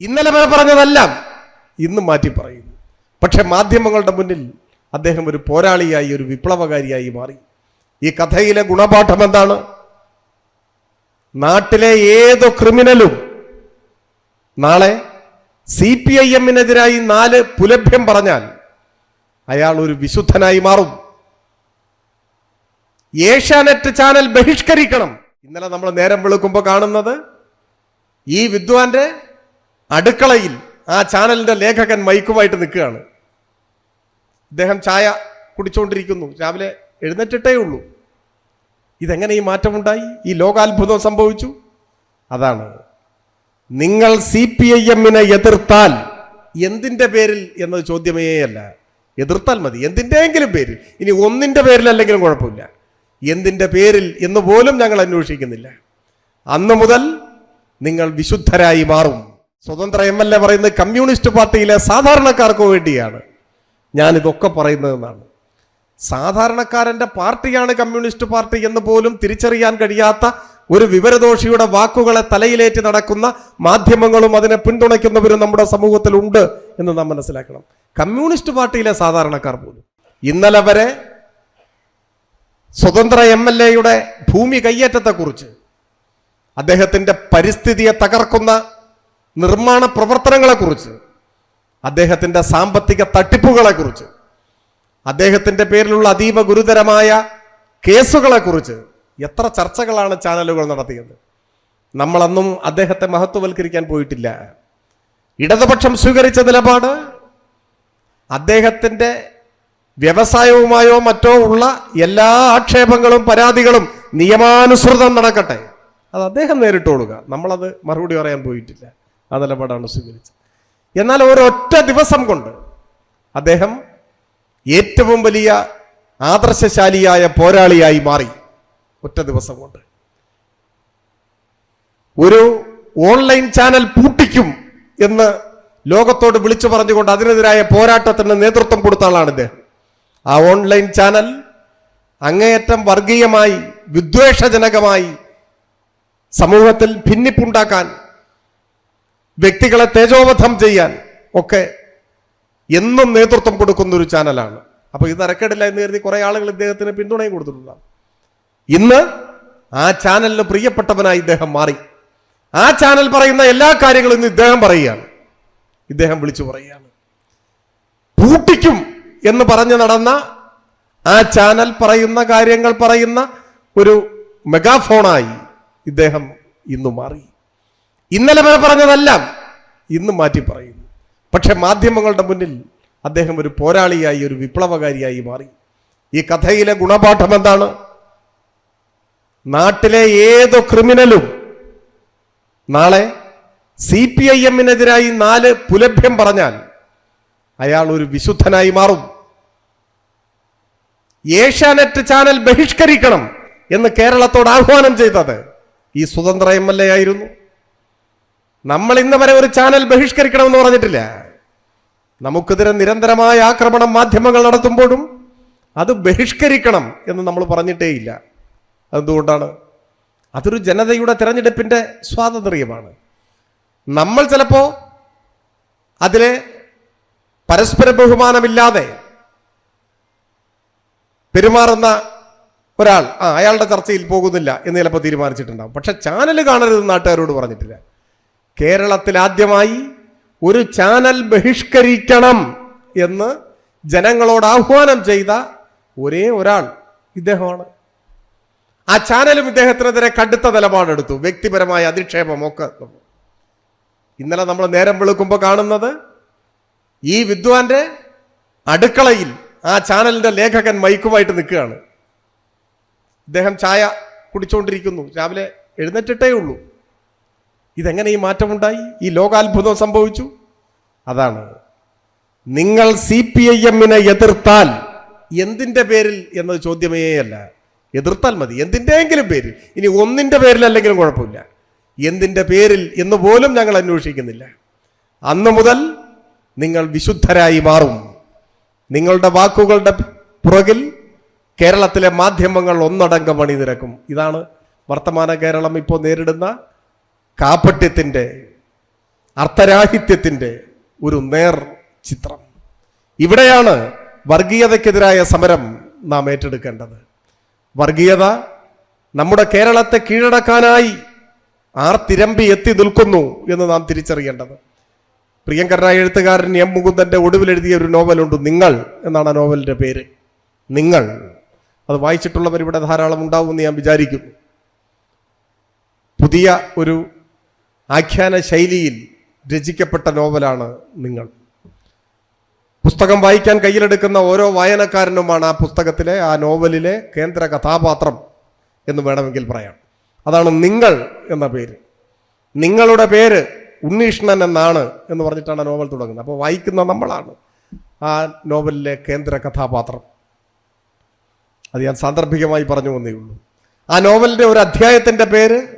ഇന്നലെ വരെ പറഞ്ഞതെല്ലാം ഇന്ന് മാറ്റി പറയുന്നു. പക്ഷെ മാധ്യമങ്ങളുടെ മുന്നിൽ അദ്ദേഹം ഒരു പോരാളിയായി ഒരു വിപ്ലവകാരിയായി മാറി. ഈ കഥയിലെ ഗുണപാഠം എന്താണ്? നാട്ടിലെ ഏത് ക്രിമിനലും നാളെ സി പി ഐ എമ്മിനെതിരായി നാല് പുലഭ്യം പറഞ്ഞാൽ അയാൾ ഒരു വിശുദ്ധനായി മാറും. ഏഷ്യാനെറ്റ് ചാനൽ ബഹിഷ്കരിക്കണം. ഇന്നലെ നമ്മൾ നേരം വെളുക്കുമ്പോൾ കാണുന്നത് ഈ വിദ്വാന്റെ അടുക്കളയിൽ ആ ചാനലിന്റെ ലേഖകൻ മൈക്കുമായിട്ട് നിൽക്കുകയാണ്. ഇദ്ദേഹം ചായ കുടിച്ചുകൊണ്ടിരിക്കുന്നു. രാവിലെ എഴുന്നേറ്റിട്ടേ ഉള്ളൂ. ഇതെങ്ങനെ ഈ മാറ്റമുണ്ടായി? ഈ ലോകാത്ഭുതം സംഭവിച്ചു? അതാണ്. നിങ്ങൾ സി പി ഐ എമ്മിനെ എതിർത്താൽ എന്തിന്റെ പേരിൽ എന്നത് ചോദ്യമേ അല്ല എതിർത്താൽ മതി. എന്തിന്റെയെങ്കിലും പേരിൽ. ഇനി ഒന്നിന്റെ പേരിലല്ലെങ്കിലും കുഴപ്പമില്ല. എന്തിന്റെ പേരിൽ എന്ന് പോലും ഞങ്ങൾ അന്വേഷിക്കുന്നില്ല. അന്ന് മുതൽ നിങ്ങൾ വിശുദ്ധരായി മാറും. സ്വതന്ത്ര എം എൽ എ പറയുന്നത് കമ്മ്യൂണിസ്റ്റ് പാർട്ടിയിലെ സാധാരണക്കാർക്ക് വേണ്ടിയാണ്. ഞാനിതൊക്കെ പറയുന്നതെന്നാണ് സാധാരണക്കാരന്റെ പാർട്ടിയാണ് കമ്മ്യൂണിസ്റ്റ് പാർട്ടി എന്ന് പോലും തിരിച്ചറിയാൻ കഴിയാത്ത ഒരു വിവരദോഷിയുടെ വാക്കുകളെ തലയിലേറ്റ് നടക്കുന്ന മാധ്യമങ്ങളും അതിനെ പിന്തുണയ്ക്കുന്നവരും നമ്മുടെ സമൂഹത്തിലുണ്ട് എന്ന് നാം മനസ്സിലാക്കണം. കമ്മ്യൂണിസ്റ്റ് പാർട്ടിയിലെ സാധാരണക്കാർ പോലും. ഇന്നലെ വരെ സ്വതന്ത്ര എം എൽ എയുടെ ഭൂമി കയ്യേറ്റത്തെക്കുറിച്ച് അദ്ദേഹത്തിന്റെ പരിസ്ഥിതിയെ തകർക്കുന്ന നിർമ്മാണ പ്രവർത്തനങ്ങളെക്കുറിച്ച് അദ്ദേഹത്തിന്റെ സാമ്പത്തിക തട്ടിപ്പുകളെക്കുറിച്ച് അദ്ദേഹത്തിന്റെ പേരിലുള്ള അതീവ ഗുരുതരമായ കേസുകളെക്കുറിച്ച് എത്ര ചർച്ചകളാണ് ചാനലുകൾ നടത്തിയത്. നമ്മളന്നും അദ്ദേഹത്തെ മഹത്വവൽക്കരിക്കാൻ പോയിട്ടില്ല. ഇടതുപക്ഷം സ്വീകരിച്ച നിലപാട് അദ്ദേഹത്തിന്റെ വ്യവസായവുമായോ മറ്റോ ഉള്ള എല്ലാ ആക്ഷേപങ്ങളും പരാതികളും നിയമാനുസൃതം നടക്കട്ടെ. അത് അദ്ദേഹം നേരിട്ടോളുക. നമ്മളത് മറുപടി പറയാൻ പോയിട്ടില്ല. ആ നിലപാടാണ് സ്വീകരിച്ചത്. എന്നാൽ ഒരൊറ്റ ദിവസം കൊണ്ട് അദ്ദേഹം ഏറ്റവും വലിയ ആദർശശാലിയായ പോരാളിയായി മാറി ഒറ്റ ദിവസം കൊണ്ട്. ഒരു ഓൺലൈൻ ചാനൽ പൂട്ടിക്കും എന്ന് ലോകത്തോട് വിളിച്ചു പറഞ്ഞുകൊണ്ട് അതിനെതിരായ പോരാട്ടത്തിന് നേതൃത്വം കൊടുത്ത ആളാണ് ഇദ്ദേഹം. ആ ഓൺലൈൻ ചാനൽ അങ്ങേയറ്റം വർഗീയമായി വിദ്വേഷജനകമായി സമൂഹത്തിൽ ഭിന്നിപ്പുണ്ടാക്കാൻ വ്യക്തികളെ തേജോവധം ചെയ്യാൻ ഒക്കെ എന്നും നേതൃത്വം കൊടുക്കുന്ന ഒരു ചാനലാണ്. അപ്പൊ ഇത് അരക്കെടില്ല എന്ന് കരുതി കുറെ ആളുകൾ ഇദ്ദേഹത്തിന് പിന്തുണയും കൊടുത്തിട്ടുണ്ടാവും. ഇന്ന് ആ ചാനലിന് പ്രിയപ്പെട്ടവനായി ഇദ്ദേഹം മാറി. ആ ചാനൽ പറയുന്ന എല്ലാ കാര്യങ്ങളും ഇന്ന് ഇദ്ദേഹം പറയുകയാണ്. ഇദ്ദേഹം വിളിച്ചു പറയുകയാണ്. പൂട്ടിക്കും എന്ന് പറഞ്ഞു നടന്ന ആ ചാനൽ പറയുന്ന കാര്യങ്ങൾ പറയുന്ന ഒരു മെഗാഫോണായി ഇദ്ദേഹം ഇന്ന് മാറി. ഇന്നലെ വരെ പറഞ്ഞതെല്ലാം ഇന്ന് മാറ്റി പറയുന്നു. പക്ഷെ മാധ്യമങ്ങളുടെ മുന്നിൽ അദ്ദേഹം ഒരു പോരാളിയായി ഒരു വിപ്ലവകാരിയായി മാറി. ഈ കഥയിലെ ഗുണപാഠം എന്താണ്? നാട്ടിലെ ഏത് ക്രിമിനലും നാളെ സി പി ഐ എമ്മിനെതിരായി നാല് പുലഭ്യം പറഞ്ഞാൽ അയാൾ ഒരു വിശുദ്ധനായി മാറും. ഏഷ്യാനെറ്റ് ചാനൽ ബഹിഷ്കരിക്കണം എന്ന് കേരളത്തോട് ആഹ്വാനം ചെയ്തത് ഈ സ്വതന്ത്ര എം എൽ എ ആയിരുന്നു. നമ്മൾ ഇന്ന് വരെ ഒരു ചാനൽ ബഹിഷ്കരിക്കണമെന്ന് പറഞ്ഞിട്ടില്ല. നമുക്കെതിരെ നിരന്തരമായ ആക്രമണം മാധ്യമങ്ങൾ നടത്തുമ്പോഴും അത് ബഹിഷ്കരിക്കണം എന്ന് നമ്മൾ പറഞ്ഞിട്ടേയില്ല. എന്തുകൊണ്ടാണ്? അതൊരു ജനതയുടെ തിരഞ്ഞെടുപ്പിന്റെ സ്വാതന്ത്ര്യമാണ്. നമ്മൾ ചിലപ്പോൾ അതിലെ പരസ്പര ബഹുമാനമില്ലാതെ പെരുമാറുന്ന ഒരാൾ ആ അയാളുടെ ചർച്ചയിൽ പോകുന്നില്ല എന്ന് ചിലപ്പോൾ തീരുമാനിച്ചിട്ടുണ്ടാവും. പക്ഷെ ചാനൽ കാണരുത് നാട്ടുകാരോട് പറഞ്ഞിട്ടില്ല. കേരളത്തിൽ ആദ്യമായി ഒരു ചാനൽ ബഹിഷ്കരിക്കണം എന്ന് ജനങ്ങളോട് ആഹ്വാനം ചെയ്ത ഒരേ ഒരാൾ ഇദ്ദേഹമാണ്. ആ ചാനലും ഇദ്ദേഹത്തിനെതിരെ കടുത്ത നിലപാടെടുത്തു. വ്യക്തിപരമായ അധിക്ഷേപം ഒക്കെ ഇന്നലെ നമ്മൾ നേരം വെളുക്കുമ്പോൾ കാണുന്നത് ഈ വിദ്വാന്റെ അടുക്കളയിൽ ആ ചാനലിന്റെ ലേഖകൻ മൈക്കുമായിട്ട് നിൽക്കുകയാണ്. ഇദ്ദേഹം ചായ കുടിച്ചുകൊണ്ടിരിക്കുന്നു രാവിലെ എഴുന്നേറ്റിട്ടേ ഉള്ളൂ. ഇതെങ്ങനെ ഈ മാറ്റമുണ്ടായി? ഈ ലോകാത്ഭുതം സംഭവിച്ചു? അതാണ്. നിങ്ങൾ സി പി ഐ എമ്മിനെ എതിർത്താൽ എന്തിന്റെ പേരിൽ എന്നത് ചോദ്യമേ അല്ല. എതിർത്താൽ മതി. എന്തിന്റെയെങ്കിലും പേരിൽ. ഇനി ഒന്നിന്റെ പേരിലല്ലെങ്കിലും കുഴപ്പമില്ല. എന്തിന്റെ പേരിൽ എന്ന് പോലും ഞങ്ങൾ അന്വേഷിക്കുന്നില്ല. അന്ന് മുതൽ നിങ്ങൾ വിശുദ്ധരായി മാറും. നിങ്ങളുടെ വാക്കുകളുടെ പുറകിൽ കേരളത്തിലെ മാധ്യമങ്ങൾ ഒന്നടങ്കം അണിനിരക്കും ഇതാണ് വർത്തമാന കേരളം ഇപ്പോൾ നേരിടുന്ന കാപ്പട്യത്തിന്റെ അർത്ഥരാഹിത്യത്തിന്റെ ഒരു നേർ ചിത്രം. ഇവിടെയാണ് വർഗീയതയ്ക്കെതിരായ സമരം നാം ഏറ്റെടുക്കേണ്ടത്. വർഗീയത നമ്മുടെ കേരളത്തെ കീഴടക്കാനായി ആർ തിരമ്പി എത്തി നിൽക്കുന്നു എന്ന് നാം തിരിച്ചറിയേണ്ടത്. പ്രിയങ്കരനായ എഴുത്തുകാരൻ എം മുകുന്ദന്റെ ഒടുവിൽ എഴുതിയ ഒരു നോവലുണ്ട് നിങ്ങൾ എന്നാണ് ആ നോവലിന്റെ പേര്. നിങ്ങൾ. അത് വായിച്ചിട്ടുള്ളവർ ഇവിടെ ധാരാളം ഉണ്ടാവുമെന്ന് ഞാൻ വിചാരിക്കുന്നു പുതിയ ഒരു ആഖ്യാന ശൈലിയിൽ രചിക്കപ്പെട്ട നോവലാണ് നിങ്ങൾ. പുസ്തകം വായിക്കാൻ കയ്യിലെടുക്കുന്ന ഓരോ വായനക്കാരനുമാണ് ആ പുസ്തകത്തിലെ ആ നോവലിലെ കേന്ദ്ര കഥാപാത്രം എന്ന് വേണമെങ്കിൽ പറയാം. അതാണ് നിങ്ങൾ എന്ന പേര്. നിങ്ങളുടെ പേര് ഉണ്ണീഷ്ണൻ എന്നാണ് എന്ന് പറഞ്ഞിട്ടാണ് നോവൽ തുടങ്ങുന്നത്. അപ്പോൾ വായിക്കുന്ന നമ്മളാണ് ആ നോവലിലെ കേന്ദ്ര കഥാപാത്രം. അത് ഞാൻ സാന്ദർഭികമായി പറഞ്ഞു വന്നേ ഉള്ളൂ. ആ നോവലിന്റെ ഒരു അധ്യായത്തിന്റെ പേര്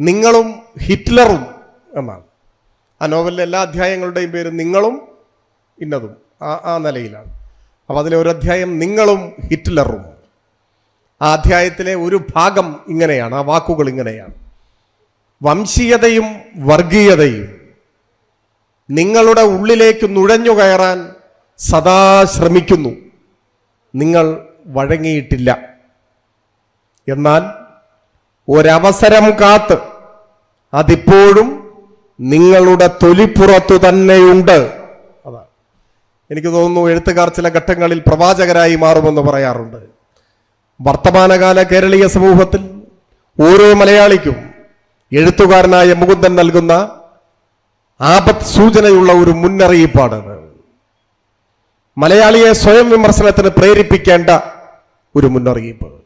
നിങ്ങളും ഹിറ്റ്ലറും എന്നാണ്. ആ നോവലിലെ എല്ലാ അധ്യായങ്ങളുടെയും പേര് നിങ്ങളും ഇന്നതും ആ ആ നിലയിലാണ്. അപ്പോൾ അതിലെ ഒരു അധ്യായം നിങ്ങളും ഹിറ്റ്ലറും. ആ അധ്യായത്തിലെ ഒരു ഭാഗം ഇങ്ങനെയാണ് ആ വാക്കുകൾ ഇങ്ങനെയാണ്. വംശീയതയും വർഗീയതയും നിങ്ങളുടെ ഉള്ളിലേക്ക് നുഴഞ്ഞു കയറാൻ സദാ ശ്രമിക്കുന്നു. നിങ്ങൾ വഴങ്ങിയിട്ടില്ല. എന്നാൽ ഒരവസരം കാത്ത്. അതിപ്പോഴും നിങ്ങളുടെ തൊലിപ്പുറത്തു തന്നെയുണ്ട്. അതാണ് എനിക്ക് തോന്നുന്നു എഴുത്തുകാർ ചില ഘട്ടങ്ങളിൽ പ്രവാചകരായി മാറുമെന്ന് പറയാറുണ്ട്. വർത്തമാനകാല കേരളീയ സമൂഹത്തിൽ ഓരോ മലയാളിക്കും എഴുത്തുകാരനായ മുകുന്ദൻ നൽകുന്ന ആപത് സൂചനയുള്ള ഒരു മുന്നറിയിപ്പാണത് മലയാളിയെ സ്വയം വിമർശനത്തിന് പ്രേരിപ്പിക്കേണ്ട ഒരു മുന്നറിയിപ്പ്.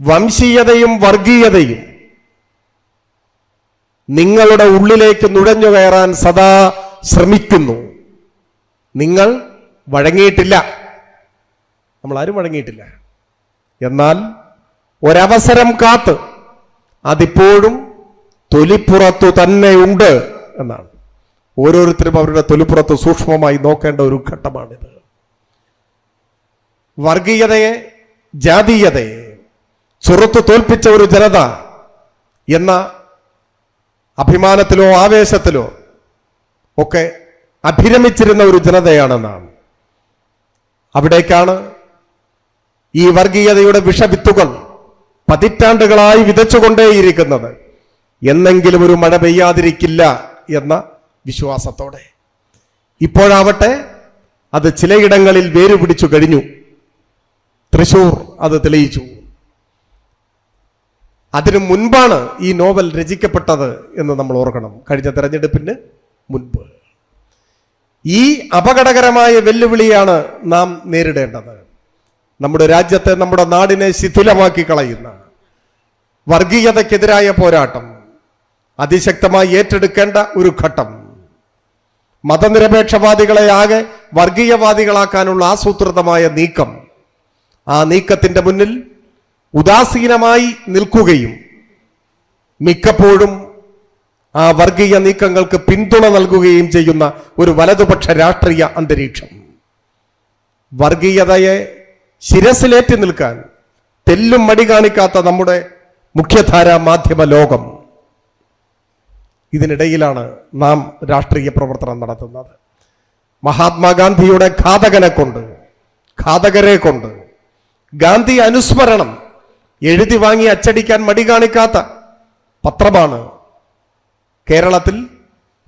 വംശീയതയും വർഗീയതയും നിങ്ങളുടെ ഉള്ളിലേക്ക് നുഴഞ്ഞു കയറാൻ സദാ ശ്രമിക്കുന്നു. നിങ്ങൾ വഴങ്ങിയിട്ടില്ല. നമ്മൾ ആരും വഴങ്ങിയിട്ടില്ല. എന്നാൽ ഒരവസരം കാത്ത് അതിപ്പോഴും തൊലിപ്പുറത്തു തന്നെയുണ്ട് എന്നാണ്. ഓരോരുത്തരും അവരുടെ തൊലിപ്പുറത്ത് സൂക്ഷ്മമായി നോക്കേണ്ട ഒരു ഘട്ടമാണിത്. വർഗീയതയെ ജാതീയതയെ ചെറുത്തു തോൽപ്പിച്ച ഒരു ജനത എന്ന അഭിമാനത്തിലോ ആവേശത്തിലോ ഒക്കെ അഭിരമിച്ചിരുന്ന ഒരു ജനതയാണെന്നാണ്. അവിടേക്കാണ് ഈ വർഗീയതയുടെ വിഷവിത്തുകൾ പതിറ്റാണ്ടുകളായി വിതച്ചുകൊണ്ടേയിരിക്കുന്നത്. എന്നെങ്കിലും ഒരു മഴ പെയ്യാതിരിക്കില്ല എന്ന വിശ്വാസത്തോടെ. ഇപ്പോഴാവട്ടെ അത് ചിലയിടങ്ങളിൽ വേരുപിടിച്ചു കഴിഞ്ഞു. തൃശൂർ അത് തെളിയിച്ചു. അതിനു മുൻപാണ് ഈ നോവൽ രചിക്കപ്പെട്ടത് എന്ന് നമ്മൾ ഓർക്കണം. കഴിഞ്ഞ തെരഞ്ഞെടുപ്പിന് മുൻപ്. ഈ അപകടകരമായ വെല്ലുവിളിയാണ് നാം നേരിടേണ്ടത്. നമ്മുടെ രാജ്യത്തെ നമ്മുടെ നാടിനെ ശിഥിലമാക്കി കളയുന്ന വർഗീയതയ്ക്കെതിരായ പോരാട്ടം അതിശക്തമായി ഏറ്റെടുക്കേണ്ട ഒരു ഘട്ടം. മതനിരപേക്ഷവാദികളെ ആകെ വർഗീയവാദികളാക്കാനുള്ള ആസൂത്രിതമായ നീക്കം. ആ നീക്കത്തിന്റെ മുന്നിൽ ഉദാസീനമായി നിൽക്കുകയും മിക്കപ്പോഴും ആ വർഗീയ നീക്കങ്ങൾക്ക് പിന്തുണ നൽകുകയും ചെയ്യുന്ന ഒരു വലതുപക്ഷ രാഷ്ട്രീയ അന്തരീക്ഷം. വർഗീയതയെ ശിരസിലേറ്റി നിൽക്കാൻ തെല്ലും മടി കാണിക്കാത്ത നമ്മുടെ മുഖ്യധാര മാധ്യമ ലോകം ഇതിനിടയിലാണ് നാം രാഷ്ട്രീയ പ്രവർത്തനം നടത്തുന്നത്. മഹാത്മാഗാന്ധിയുടെ ഘാതകനെ കൊണ്ട് ഘാതകരെ കൊണ്ട് ഗാന്ധി അനുസ്മരണം എഴുതി വാങ്ങി അച്ചടിക്കാൻ മടി കാണിക്കാത്ത പത്രമാണ് കേരളത്തിൽ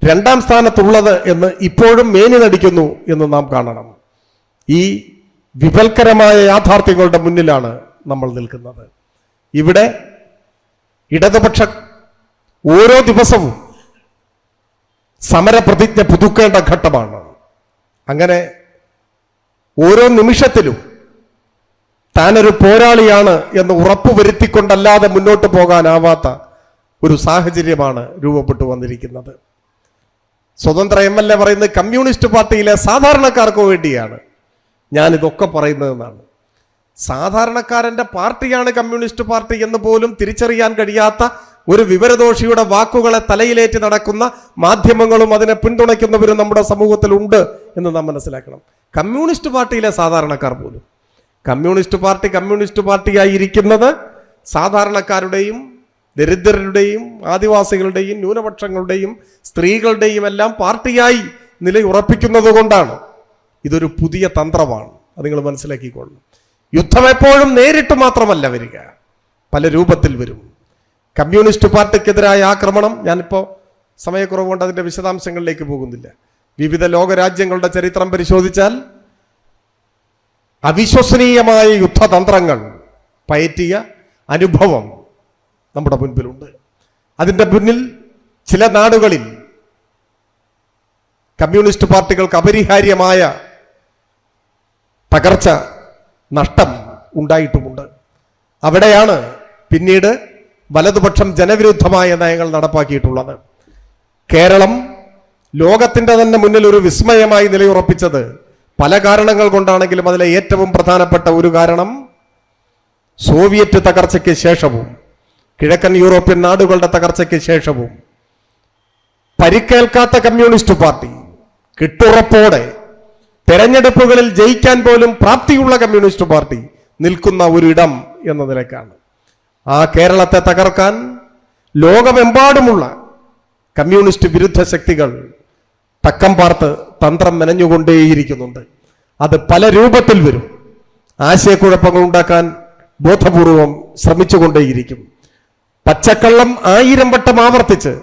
രണ്ടാം സ്ഥാനത്തുള്ളത് എന്ന് ഇപ്പോഴും മേനി നടിക്കുന്നു എന്ന് നാം കാണണം. ഈ വിപൽക്കരമായ യാഥാർത്ഥ്യങ്ങളുടെ മുന്നിലാണ് നമ്മൾ നിൽക്കുന്നത്. ഇവിടെ ഇടതുപക്ഷ ഓരോ ദിവസവും സമരപ്രതിജ്ഞ പുതുക്കേണ്ട ഘട്ടമാണ്. അങ്ങനെ ഓരോ നിമിഷത്തിലും താനൊരു പോരാളിയാണ് എന്ന് ഉറപ്പുവരുത്തിക്കൊണ്ടല്ലാതെ മുന്നോട്ട് പോകാനാവാത്ത ഒരു സാഹചര്യമാണ് രൂപപ്പെട്ടു വന്നിരിക്കുന്നത്. സ്വതന്ത്ര എം എൽ എ പറയുന്നത് കമ്മ്യൂണിസ്റ്റ് പാർട്ടിയിലെ സാധാരണക്കാർക്ക് വേണ്ടിയാണ്. ഞാനിതൊക്കെ പറയുന്നതെന്നാണ് സാധാരണക്കാരന്റെ പാർട്ടിയാണ് കമ്മ്യൂണിസ്റ്റ് പാർട്ടി എന്ന് പോലും തിരിച്ചറിയാൻ കഴിയാത്ത ഒരു വിവരദോഷിയുടെ വാക്കുകളെ തലയിലേറ്റ് നടക്കുന്ന മാധ്യമങ്ങളും അതിനെ പിന്തുണയ്ക്കുന്നവരും നമ്മുടെ സമൂഹത്തിൽ ഉണ്ട് എന്ന് നാം മനസ്സിലാക്കണം. കമ്മ്യൂണിസ്റ്റ് പാർട്ടിയിലെ സാധാരണക്കാർ പോലും. കമ്മ്യൂണിസ്റ്റ് പാർട്ടി കമ്മ്യൂണിസ്റ്റ് പാർട്ടിയായി ഇരിക്കുന്നത് സാധാരണക്കാരുടെയും ദരിദ്രരുടെയും ആദിവാസികളുടെയും ന്യൂനപക്ഷങ്ങളുടെയും സ്ത്രീകളുടെയും എല്ലാം പാർട്ടിയായി നിലയുറപ്പിക്കുന്നത് കൊണ്ടാണ് ഇതൊരു പുതിയ തന്ത്രമാണ്. അത് നിങ്ങൾ മനസ്സിലാക്കിക്കൊള്ളണം യുദ്ധം എപ്പോഴും നേരിട്ട് മാത്രമല്ല വരിക. പല രൂപത്തിൽ വരും. കമ്മ്യൂണിസ്റ്റ് പാർട്ടിക്കെതിരായ ആക്രമണം ഞാനിപ്പോൾ സമയക്കുറവ് കൊണ്ട് അതിന്റെ വിശദാംശങ്ങളിലേക്ക് പോകുന്നില്ല. വിവിധ ലോകരാജ്യങ്ങളുടെ ചരിത്രം പരിശോധിച്ചാൽ അവിശ്വസനീയമായ യുദ്ധതന്ത്രങ്ങൾ പയറ്റിയ അനുഭവം നമ്മുടെ മുൻപിലുണ്ട്. അതിന്റെ പിന്നിൽ ചില നാടുകളിൽ കമ്മ്യൂണിസ്റ്റ് പാർട്ടികൾക്ക് അപരിഹാര്യമായ തകർച്ച നഷ്ടം ഉണ്ടായിട്ടുമുണ്ട്. അവിടെയാണ് പിന്നീട് വലതുപക്ഷം ജനവിരുദ്ധമായ നയങ്ങൾ നടപ്പാക്കിയിട്ടുള്ളത്. കേരളം ലോകത്തിന്റെ തന്നെ മുന്നിൽ ഒരു വിസ്മയമായി നിലയുറപ്പിച്ചത് പല കാരണങ്ങൾ കൊണ്ടാണെങ്കിലും അതിലെ ഏറ്റവും പ്രധാനപ്പെട്ട ഒരു കാരണം സോവിയറ്റ് തകർച്ചയ്ക്ക് ശേഷവും കിഴക്കൻ യൂറോപ്യൻ നാടുകളുടെ തകർച്ചയ്ക്ക് ശേഷവും. പരിക്കേൽക്കാത്ത കമ്മ്യൂണിസ്റ്റ് പാർട്ടി കിട്ടുറപ്പോടെ തെരഞ്ഞെടുപ്പുകളിൽ ജയിക്കാൻ പോലും പ്രാപ്തിയുള്ള കമ്മ്യൂണിസ്റ്റ് പാർട്ടി നിൽക്കുന്ന ഒരിടം എന്ന നിലക്കാണ്. ആ കേരളത്തെ തകർക്കാൻ ലോകമെമ്പാടുമുള്ള കമ്മ്യൂണിസ്റ്റ് വിരുദ്ധ ശക്തികൾ തക്കം പാർത്ത് തന്ത്രം മെനഞ്ഞുകൊണ്ടേയിരിക്കുന്നുണ്ട്. അത് പല രൂപത്തിൽ വരും. ആശയക്കുഴപ്പങ്ങൾ ഉണ്ടാക്കാൻ ബോധപൂർവം ശ്രമിച്ചുകൊണ്ടേയിരിക്കും. പച്ചക്കള്ളം ആയിരം വട്ടം ആവർത്തിച്ച്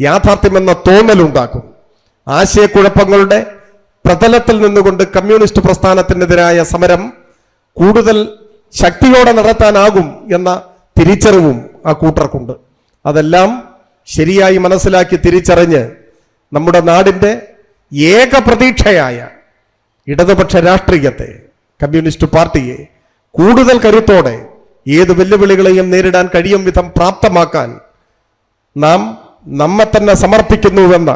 യാഥാർത്ഥ്യമെന്ന തോന്നലുണ്ടാക്കും ആശയക്കുഴപ്പങ്ങളുടെ പ്രതലത്തിൽ നിന്നുകൊണ്ട് കമ്മ്യൂണിസ്റ്റ് പ്രസ്ഥാനത്തിനെതിരായ സമരം കൂടുതൽ ശക്തിയോടെ നടത്താനാകും എന്ന തിരിച്ചറിവും ആ കൂട്ടർക്കുണ്ട്. അതെല്ലാം ശരിയായി മനസ്സിലാക്കി തിരിച്ചറിഞ്ഞ് നമ്മുടെ നാടിന്റെ ഏക പ്രതീക്ഷയായ ഇടതുപക്ഷ രാഷ്ട്രീയത്തെ കമ്മ്യൂണിസ്റ്റ് പാർട്ടിയെ കൂടുതൽ കരുത്തോടെ ഏത് വെല്ലുവിളികളെയും നേരിടാൻ കഴിയും വിധം പ്രാപ്തമാക്കാൻ നാം നമ്മെ തന്നെ സമർപ്പിക്കുന്നുവെന്ന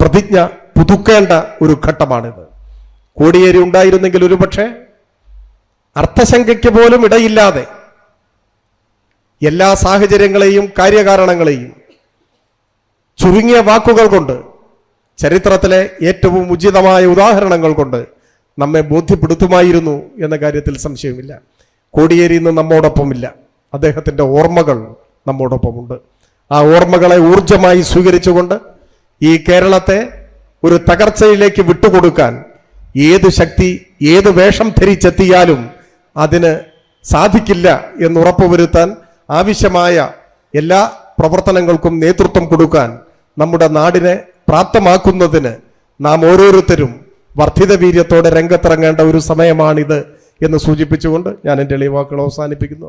പ്രതിജ്ഞ പുതുക്കേണ്ട ഒരു ഘട്ടമാണിത്. കോടിയേരി ഉണ്ടായിരുന്നെങ്കിൽ ഒരുപക്ഷെ അർത്ഥശങ്കയ്ക്ക് പോലും ഇടയില്ലാതെ എല്ലാ സാഹചര്യങ്ങളെയും കാര്യകാരണങ്ങളെയും ചുരുങ്ങിയ വാക്കുകൾ കൊണ്ട് ചരിത്രത്തിലെ ഏറ്റവും ഉചിതമായ ഉദാഹരണങ്ങൾ കൊണ്ട് നമ്മെ ബോധ്യപ്പെടുത്തുമായിരുന്നു എന്ന കാര്യത്തിൽ സംശയമില്ല. കോടിയേരി ഇന്ന് നമ്മോടൊപ്പമില്ല. അദ്ദേഹത്തിന്റെ ഓർമ്മകൾ നമ്മോടൊപ്പമുണ്ട്. ആ ഓർമ്മകളെ ഊർജമായി സ്വീകരിച്ചുകൊണ്ട് ഈ കേരളത്തെ ഒരു തകർച്ചയിലേക്ക് വിട്ടുകൊടുക്കാൻ ഏത് ശക്തി ഏത് വേഷം ധരിച്ചെത്തിയാലും അതിന് സാധിക്കില്ല എന്ന് ഉറപ്പുവരുത്താൻ ആവശ്യമായ എല്ലാ പ്രവർത്തനങ്ങൾക്കും നേതൃത്വം കൊടുക്കാൻ നമ്മുടെ നാടിനെ പ്രാപ്തമാക്കുന്നതിന് നാം ഓരോരുത്തരും വർദ്ധിത വീര്യത്തോടെ രംഗത്തിറങ്ങേണ്ട ഒരു സമയമാണിത് എന്ന് സൂചിപ്പിച്ചുകൊണ്ട് ഞാൻ എന്റെ എളിയ വാക്കുകൾ അവസാനിപ്പിക്കുന്നു.